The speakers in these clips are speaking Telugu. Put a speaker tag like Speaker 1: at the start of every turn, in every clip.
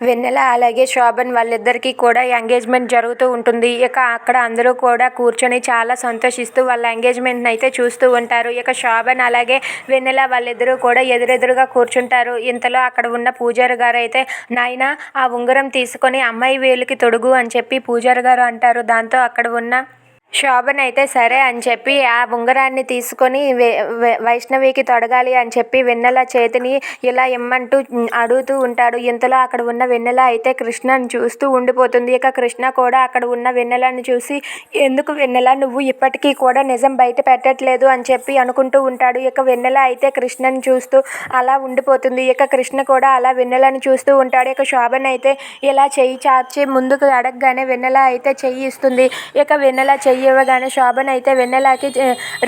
Speaker 1: వెన్నెల అలాగే శోభన్ వాళ్ళిద్దరికీ కూడా ఎంగేజ్మెంట్ జరుగుతూ ఉంటుంది. ఇక అక్కడ అందరూ కూడా కూర్చొని చాలా సంతోషిస్తూ వాళ్ళ ఎంగేజ్మెంట్ని అయితే చూస్తూ ఉంటారు. ఇక శోభన్ అలాగే వెన్నెల వాళ్ళిద్దరూ కూడా ఎదురెదురుగా కూర్చుంటారు. ఇంతలో అక్కడ ఉన్న పూజారి గారు అయితే నాయన ఆ ఉంగరం తీసుకొని అమ్మాయి వేలికి తొడుగు అని చెప్పి పూజారి గారు అంటారు. దాంతో అక్కడ ఉన్న శోభన్ అయితే సరే అని చెప్పి ఆ ఉంగరాన్ని తీసుకొని వైష్ణవికి తొడగాలి అని చెప్పి వెన్నెల చేతిని ఇలా ఇమ్మంటూ అడుగుతూ ఉంటాడు. ఇంతలో అక్కడ ఉన్న వెన్నెల అయితే కృష్ణని చూస్తూ ఉండిపోతుంది. ఇక కృష్ణ కూడా అక్కడ ఉన్న వెన్నెలను చూసి ఎందుకు వెన్నెల? నువ్వు ఇప్పటికీ కూడా నిజం బయట పెట్టట్లేదు అని చెప్పి అనుకుంటూ ఉంటాడు. ఇక వెన్నెల అయితే కృష్ణని చూస్తూ అలా ఉండిపోతుంది. ఇక కృష్ణ కూడా అలా వెన్నెలను చూస్తూ ఉంటాడు. ఇక శోభన్ అయితే ఇలా చెయ్యి చాచి ముందుకు అడగగానే వెన్నెల అయితే చెయ్యి ఇస్తుంది. ఇక వెన్నెల చెయ్యి ఇవ్వగానే శోభన్ అయితే వెన్నెలకి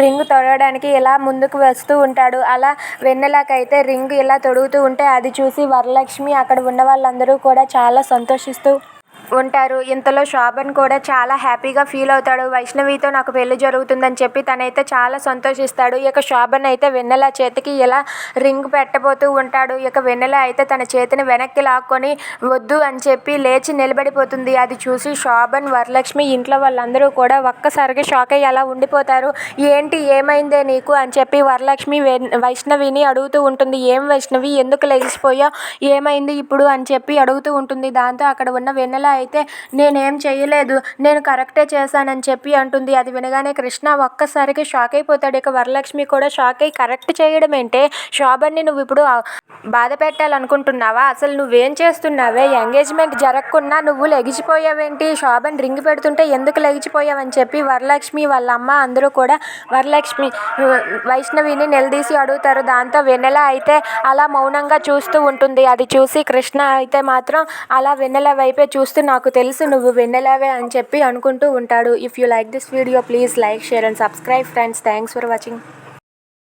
Speaker 1: రింగ్ తొడగడానికి ఇలా ముందుకు వస్తూ ఉంటాడు. అలా వెన్నెలకైతే రింగ్ ఇలా తొడుగుతూ ఉంటే అది చూసి వరలక్ష్మి అక్కడ ఉన్న వాళ్ళందరూ కూడా చాలా సంతోషిస్తూ ఉంటారు. ఇంతలో శోభన్ కూడా చాలా హ్యాపీగా ఫీల్ అవుతాడు. వైష్ణవితో నాకు పెళ్ళి జరుగుతుందని చెప్పి తనైతే చాలా సంతోషిస్తాడు. ఇక శోభన్ అయితే వెన్నెల చేతికి ఇలా రింగ్ పెట్టబోతూ ఉంటాడు. ఇక వెన్నెల అయితే తన చేతిని వెనక్కి లాక్కొని వద్దు అని చెప్పి లేచి నిలబడిపోతుంది. అది చూసి శోభన్ వరలక్ష్మి ఇంట్లో వాళ్ళందరూ కూడా ఒక్కసారిగా షాక్ అయ్యి అలా ఉండిపోతారు. ఏంటి? ఏమైందే నీకు? అని చెప్పి వరలక్ష్మి వైష్ణవిని అడుగుతూ ఉంటుంది. ఏం వైష్ణవి? ఎందుకు లెగిసిపోయా ఏమైంది ఇప్పుడు? అని చెప్పి అడుగుతూ ఉంటుంది. దాంతో అక్కడ ఉన్న వెన్నెల అయితే నేనేం చేయలేదు నేను కరెక్టే చేశానని చెప్పి అంటుంది. అది వినగానే కృష్ణ ఒక్కసారికి షాక్ అయిపోతాడు. ఇక వరలక్ష్మి కూడా షాక్ అయ్యి కరెక్ట్ చేయడం ఏంటే? శోభన్ని నువ్వు ఇప్పుడు బాధ పెట్టాలనుకుంటున్నావా? అసలు నువ్వేం చేస్తున్నావే? ఎంగేజ్మెంట్ జరగకుండా నువ్వు లెగిచిపోయావేంటి? శోభన్ రింగ్ పెడుతుంటే ఎందుకు లెగిచిపోయావని చెప్పి వరలక్ష్మి వాళ్ళ అమ్మ అందరూ కూడా వరలక్ష్మి వైష్ణవిని నిలదీసి అడుగుతారు. దాంతో వెన్నెల అయితే అలా మౌనంగా చూస్తూ ఉంటుంది. అది చూసి కృష్ణ అయితే మాత్రం అలా వెన్నెల వైపే చూస్తూ నాకు తెలుసు నువ్వు వెన్నెలావే అని చెప్పి అనుకుంటూ ఉంటాడు. If you like this video please like share and subscribe friends thanks for watching